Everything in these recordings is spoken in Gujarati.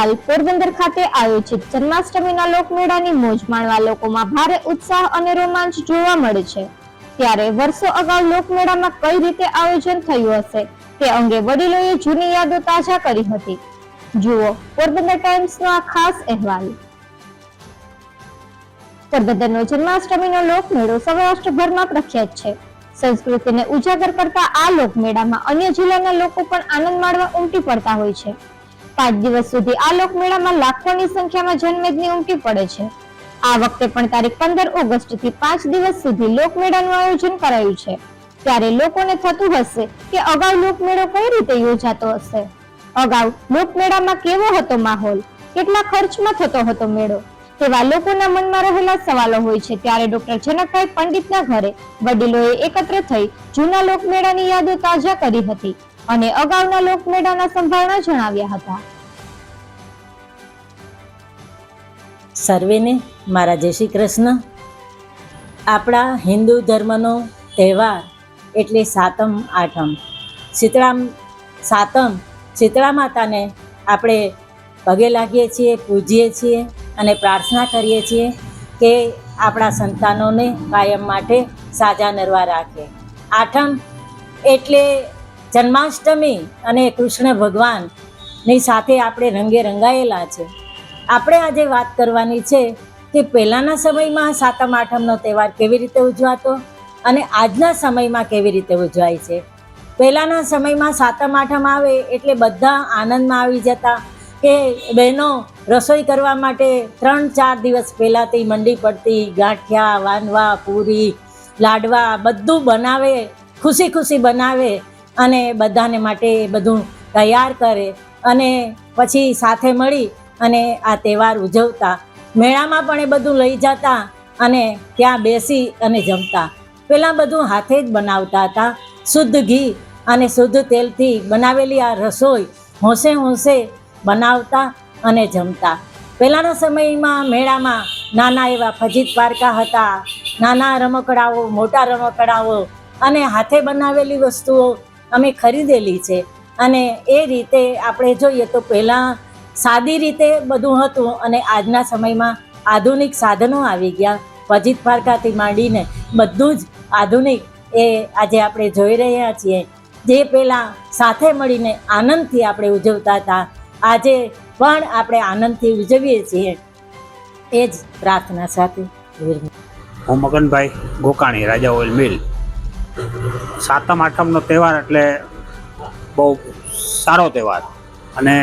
હાલ પોરબંદર ખાતે આયોજિત જન્માષ્ટમીના લોકમેળાની મોજ માણવા લોકોમાં ભારે ઉત્સાહ અને રોમાંચ જોવા મળે છે. ત્યારે વર્ષો અગાઉ લોકમેળામાં કઈ રીતે આયોજન થયું હશે, તે અંગે વડીલોએ જૂની યાદો તાજા કરી હતી. જુઓ પોરબંદર ટાઈમ્સનો આ ખાસ અહેવાલ. પોરબંદરનો જન્માષ્ટમીનો લોકમેળો સૌરાષ્ટ્રભરમાં પ્રખ્યાત છે. સંસ્કૃતિને ઉજાગર કરતા આ લોકમેળામાં અન્ય જિલ્લાના લોકો પણ આનંદ માણવા ઉમટી પડતા હોય છે. પાંચ દિવસ સુધી આ લોકમેળામાં લાખોની સંખ્યામાં જનમેદની ઉમટી પડે છે. આ વખતે પણ તારીખ પંદર ઓગસ્ટથી પાંચ દિવસ સુધી લોકમેળાનું આયોજન કરાયું છે. ત્યારે લોકોને થતું હશે કે અગાઉ લોકમેળો કઈ રીતે યોજાતો હશે? અગાઉ લોકમેળામાં કેવો હતો માહોલ? કેટલા ખર્ચમાં થતો હતો મેળો? તેવા લોકોના મનમાં રહેલા સવાલો હોય છે. ત્યારે ડોક્ટર જનકભાઈ પંડિતના ઘરે વડીલોએ એકત્ર થઈ જૂના લોકમેળાની યાદો તાજા કરી હતી અને અગાઉના લોકમેળાના સંભાળના જણાવ્યા હતા. સર્વેને મારા જય શ્રી કૃષ્ણ. આપણા હિન્દુ ધર્મનો તહેવાર એટલે સાતમ આઠમ. શીતળા સાતમ શીતળા માતાને આપણે પગે લાગીએ છીએ, પૂજીએ છીએ અને પ્રાર્થના કરીએ છીએ કે આપણા સંતાનોને કાયમ માટે સાજા નરવા રાખે. આઠમ એટલે જન્માષ્ટમી અને કૃષ્ણ ભગવાનની સાથે આપણે રંગે રંગાયેલા છે. આપણે આજે વાત કરવાની છે કે પહેલાંના સમયમાં સાતમ, આઠમનો તહેવાર કેવી રીતે ઉજવાતો અને આજના સમયમાં કેવી રીતે ઉજવાય છે. પહેલાંના સમયમાં સાતમ, આઠમ આવે એટલે બધા આનંદમાં આવી જતા કે બહેનો રસોઈ કરવા માટે ત્રણ, ચાર દિવસ પહેલાંથી મંડી પડતી, ગાંઠિયા, વાનવા, પૂરી, લાડવા બધું બનાવે, ખુશી ખુશી બનાવે અને બધાને માટે બધું તૈયાર કરે અને પછી સાથે મળી અને આ તહેવાર ઉજવતા, મેળામાં પણ એ બધું લઈ જતા અને ત્યાં બેસી અને જમતા. પહેલાં બધું હાથે જ બનાવતા હતા. શુદ્ધ ઘી અને શુદ્ધ તેલથી બનાવેલી આ રસોઈ હોંશે હોંશે બનાવતા અને જમતા. પહેલાંના સમયમાં મેળામાં નાના એવા ફજીત પારકા હતા. નાના રમકડાઓ, મોટા રમકડાઓ અને હાથે બનાવેલી વસ્તુઓ અમે ખરીદેલી છે. અને એ રીતે આપણે જોઈએ તો પહેલાં સાદી રીતે બધું હતું અને આજના સમયમાં આધુનિક સાધનો આવી ગયા. ફજીત પારકાથી માંડીને બધું જ આધુનિક એ આજે આપણે જોઈ રહ્યા છીએ. જે પહેલાં સાથે મળીને આનંદથી આપણે ઉજવતા હતા, આજે પણ આપણે આનંદથી ઉજવીએ છીએ. એ જ પ્રાર્થના સાથે. હું મગનભાઈ ગોકાણી, રાજા ઓઇલ મિલ. સાતમ, આઠમનો તહેવાર એટલે બહુ સારો તહેવાર. અને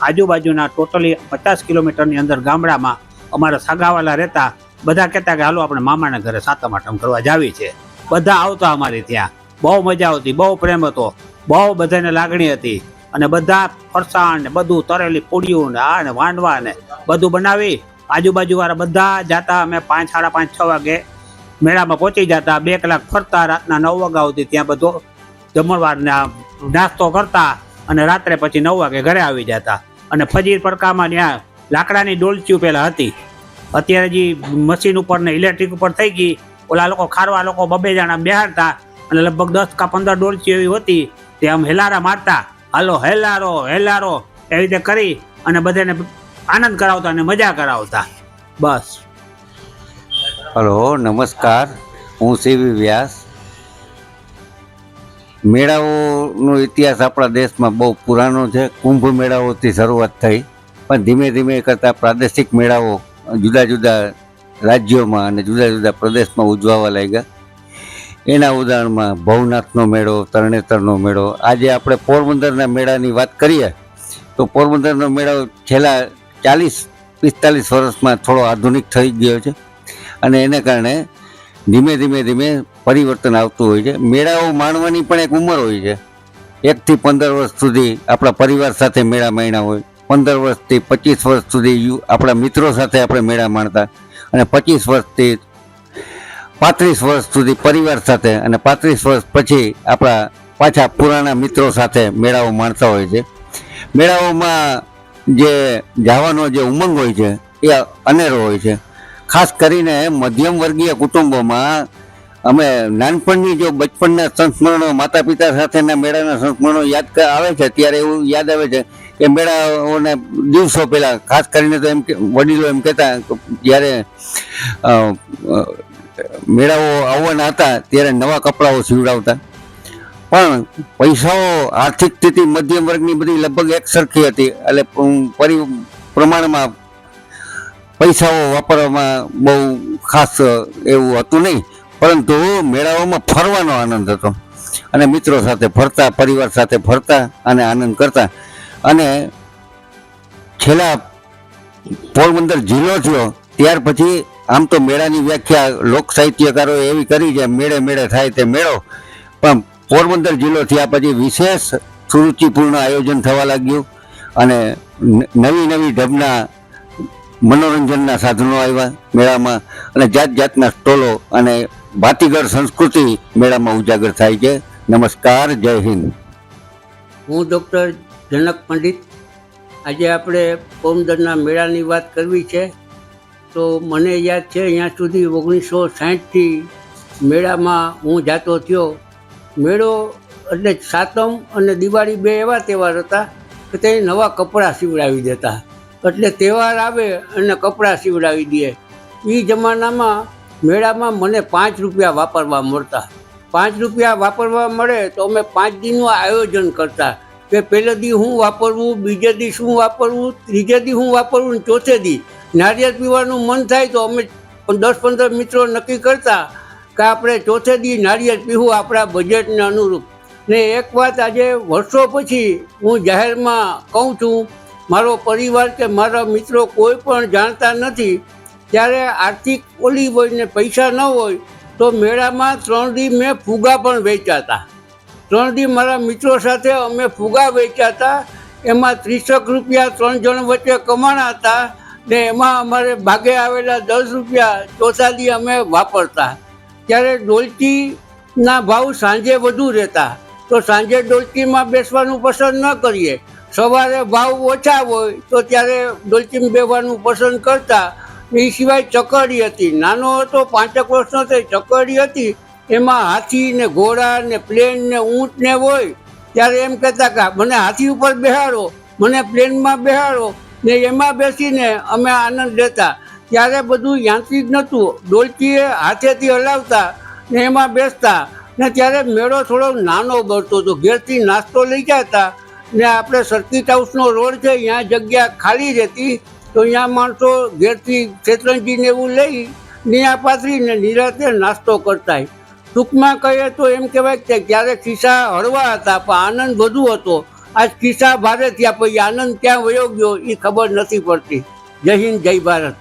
આજુબાજુના ટોટલી પચાસ કિલોમીટરની અંદર ગામડામાં અમારા સગાવાલા રહેતા બધા કહેતા કે હાલો આપણે મામાના ઘરે સાતમ આઠમ કરવા જાવી છે. બધા આવતા અમારે ત્યાં. બહુ મજા આવતી, બહુ પ્રેમ હતો. બહુ બધાને લાગણી હતી. અને બધા ફરસાણ ને બધું તરેલી પૂડિયું ને આ ને વાંડવા ને બધું બનાવી આજુબાજુવાળા બધા જાતા. અમે પાંચ, સાડા પાંચ, છ વાગે મેળામાં પહોંચી જતા. બે કલાક ફરતા, રાતના નવ વાગ્યા સુધી ત્યાં બધો જમણવારને નાસ્તો કરતા. અને રાત્રે પછી નવ વાગે ઘરે આવી જતા. અને ફજીર પડકામાં ત્યાં લાકડાની ડોલચીઓ પહેલાં હતી. અત્યારે જે મશીન ઉપર ને ઇલેક્ટ્રિક ઉપર થઈ ગઈ, ઓલા લોકો ખારવા લોકો બબે જણા બેહાડતા અને લગભગ દસ કા પંદર ડોલચી એવી હતી તે આમ હેલારા મારતા, હાલો, હેલારો હેલારો, એવી રીતે કરી અને બધાને આનંદ કરાવતા અને મજા કરાવતા. બસ. હલો, નમસ્કાર. હું સીવી વ્યાસ. મેળાઓનો ઇતિહાસ આપણા દેશમાં બહુ પુરાણો છે. કુંભ મેળાઓથી શરૂઆત થઈ. પણ ધીમે ધીમે કરતાં પ્રાદેશિક મેળાઓ જુદા જુદા રાજ્યોમાં અને જુદા જુદા પ્રદેશમાં ઉજવાવા લાગ્યા. એના ઉદાહરણમાં ભવનાથનો મેળો, તરણેતરનો મેળો. આજે આપણે પોરબંદરના મેળાની વાત કરીએ તો પોરબંદરનો મેળો છેલ્લા ચાલીસ, પિસ્તાલીસ વર્ષમાં થોડો આધુનિક થઈ ગયો છે. અને એને કારણે ધીમે ધીમે ધીમે પરિવર્તન આવતું હોય છે. મેળાઓ માણવાની પણ એક ઉંમર હોય છે. એકથી પંદર વર્ષ સુધી આપણા પરિવાર સાથે મેળા માણ્યા હોય. પંદર વર્ષથી પચીસ વર્ષ સુધી આપણા મિત્રો સાથે આપણે મેળા માણતા. અને પચીસ વર્ષથી પાંત્રીસ વર્ષ સુધી પરિવાર સાથે અને પાંત્રીસ વર્ષ પછી આપણા પાછા પુરાણા મિત્રો સાથે મેળાઓ માણતા હોય છે. મેળાઓમાં જે જવાનો જે ઉમંગ હોય છે, એ અનેરો હોય છે. ખાસ કરીને મધ્યમ વર્ગીય કુટુંબોમાં અમે નાનપણની જો બચપણના સંસ્મરણો માતા પિતા સાથેના મેળાના સંસ્મરણો યાદ આવે છે, ત્યારે એવું યાદ આવે છે કે મેળાઓને દિવસો પહેલાં, ખાસ કરીને તો એમ કે, વડીલો એમ કહેતા જ્યારે મેળાઓ આવવાના હતા, ત્યારે નવા કપડાઓ સીવડાવતા. પણ પૈસાઓ આર્થિક સ્થિતિ મધ્યમ વર્ગની બધી લગભગ એક સરખી હતી, એટલે પરિ, પ્રમાણમાં પૈસાઓ વાપરવામાં બહુ ખાસ એવું હતું નહીં. પરંતુ મેળાઓમાં ફરવાનો આનંદ હતો. અને મિત્રો સાથે ફરતા, પરિવાર સાથે ફરતા અને આનંદ કરતા. અને છેલ્લા પોરબંદર જિલ્લો થયો, ત્યાર પછી આમ તો મેળાની વ્યાખ્યા લોક સાહિત્યકારોએ એવી કરી છે મેળે મેળે થાય તે મેળો. પણ પોરબંદર જિલ્લો થયા પછી વિશેષ સુરુચિપૂર્ણ આયોજન થવા લાગ્યું. અને નવી નવી ઢબના મનોરંજનના સાધનો આવ્યા મેળામાં. અને જાત જાતના સ્ટોલો અને ભાતીગળ સંસ્કૃતિ મેળામાં ઉજાગર થાય છે. નમસ્કાર, જય હિન્દ. હું ડૉક્ટર જનક પંડિત. આજે આપણે પોમદરના મેળાની વાત કરવી છે. તો મને યાદ છે, અહીંયા સુધી ઓગણીસો સાહીઠથી મેળામાં હું જાતો થયો. મેળો એટલે સાતમ અને દિવાળી બે એવા તહેવાર હતા કે તે નવા કપડાં સીવડાવી દેતા. એટલે તહેવાર આવે અને કપડાં સીવડાવી દે. એ જમાનામાં મેળામાં મને પાંચ રૂપિયા વાપરવા મળતા. પાંચ રૂપિયા વાપરવા મળે તો અમે પાંચ દિનનું આયોજન કરતા કે પહેલે દી હું વાપરવું, બીજે દી શું વાપરવું, ત્રીજે દી હું વાપરવું ને ચોથે દી. નારિયેળ પીવાનું મન થાય તો અમે દસ પંદર મિત્રો નક્કી કરતા કે આપણે ચોથે દી નારિયેળ પીવું આપણા બજેટને અનુરૂપ. ને એક વાત આજે વર્ષો પછી હું જાહેરમાં કહું છું, મારો પરિવાર કે મારા મિત્રો કોઈ પણ જાણતા નથી ત્યારે આર્થિક ઓલી હોય ને પૈસા ન હોય, તો મેળામાં ત્રણ દી મેં ફુગા પણ વેચ્યા હતા ત્રણ દી મારા મિત્રો સાથે અમે ફુગા વેચ્યા હતા એમાં ત્રીસક રૂપિયા ત્રણ જણ વચ્ચે કમાણા હતા ને એમાં અમારે ભાગે આવેલા દસ રૂપિયા ચોથા દી અમે વાપરતા. ત્યારે ડોલચીના ભાવ સાંજે વધુ રહેતા. તો સાંજે ડોલચીમાં બેસવાનું પસંદ ન કરીએ. સવારે ભાવ ઓછા હોય તો ત્યારે ડોલચીમાં બેસવાનું પસંદ કરતા. એ સિવાય ચકડી હતી. નાનો હતો, પાંચેક વર્ષનો તે ચકડી હતી. એમાં હાથી ને ઘોડા ને પ્લેન ને ઊંટ ને હોય, ત્યારે એમ કહેતા કે મને હાથી ઉપર બેહાડો, મને પ્લેનમાં બેહાડો. ને એમાં બેસીને અમે આનંદ લેતા. ત્યારે બધું યાંત્રિક નહોતું. ડોલકીએ હાથેથી હલાવતા ને એમાં બેસતા. ને ત્યારે મેળો થોડો નાનો બળતો હતો. ઘેરથી નાસ્તો લઈ જતા. ને આપણે સર્કિટ હાઉસનો રોડ છે, ત્યાં જગ્યા ખાલી રહેતી. તો અહીંયા માણસો ઘેરથી શેતરંજીને એવું લઈ નિયા પાથરીને નિરાતે નાસ્તો કરતા ટૂંકમાં કહીએ તો એમ કહેવાય કે ત્યારે ખિસ્સા હળવા હતા, પણ આનંદ વધુ હતો. આજ ખિસ્સા ભારે થયા, પછી આનંદ ક્યાં વયો ગયો એ ખબર નથી પડતી. જય હિન્દ, જય ભારત.